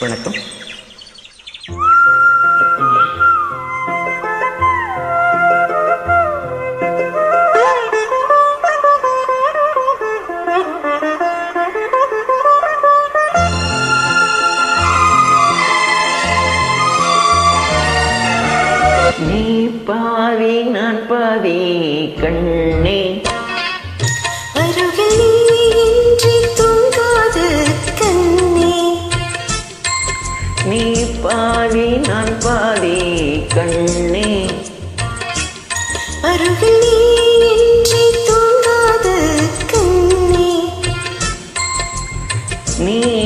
வணக்கம். நீ பாதி நான் பாவி கண்ணே. நீ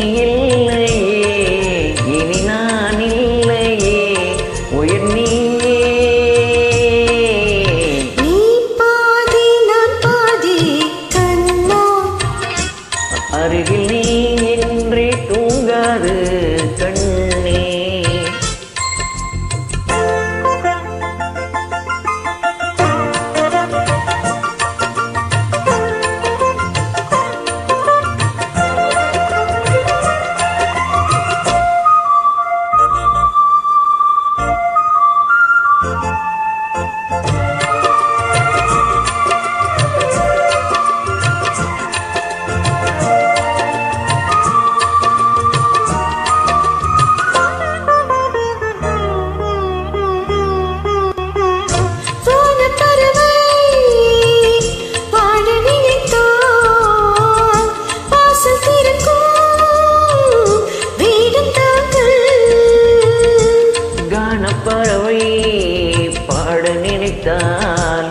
கானப்பறவை பாட நினைத்தால்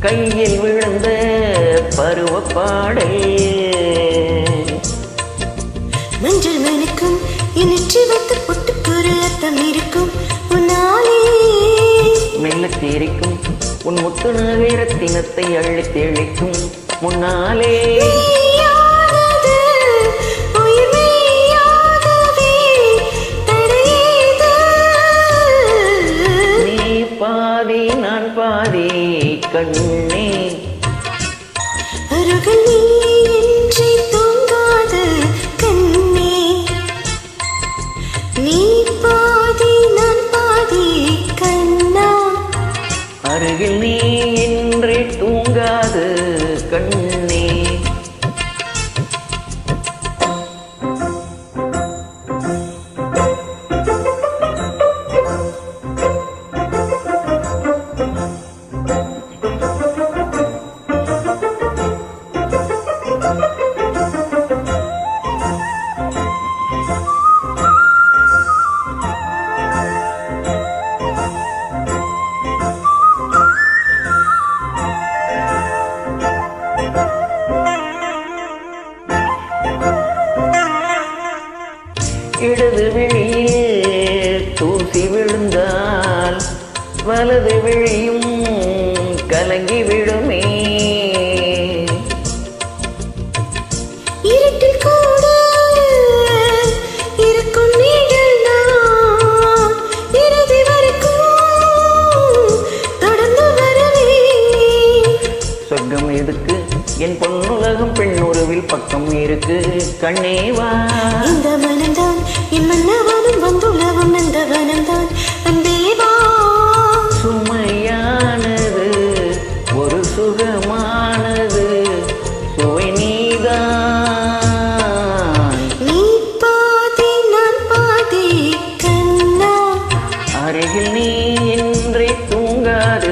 கையில் விழுந்த பருவ பாடல். மஞ்சள் மணிக்கும் இனிற்றி வைத்த பொட்டுக்கொரு அர்த்தம் இருக்கும். உன்னாலே. மெல்ல தேரிக்கும் உன் முத்து நகரத்தினத்தை அள்ளி தெளிக்கும். முன்னாலே கண்ணே அருகில் நீ இன்றி தூங்காது கண்ணே. நீ பாதி நான் பாதி கண்ணா. அருகில் நீ இடது விழியில் தூசி விழுந்தால் வலது விழியும் கலங்கி விடுமே. இருட்டில் கூட இருக்கும் நிழல் நான் இறுதி வரைக்கும் தொடர்ந்து வரவே. சொர்க்கம் எதுக்கு? என் மன்னவனும் வந்துள்ளவன் நந்தவனம் தான் அன்பேவா. சுமையானது ஒரு சுகமானது சுவை நீதான். நீ பாதி நான் பாதி கண்ணா. அருகில் நீ இன்றி தூங்காது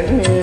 Hare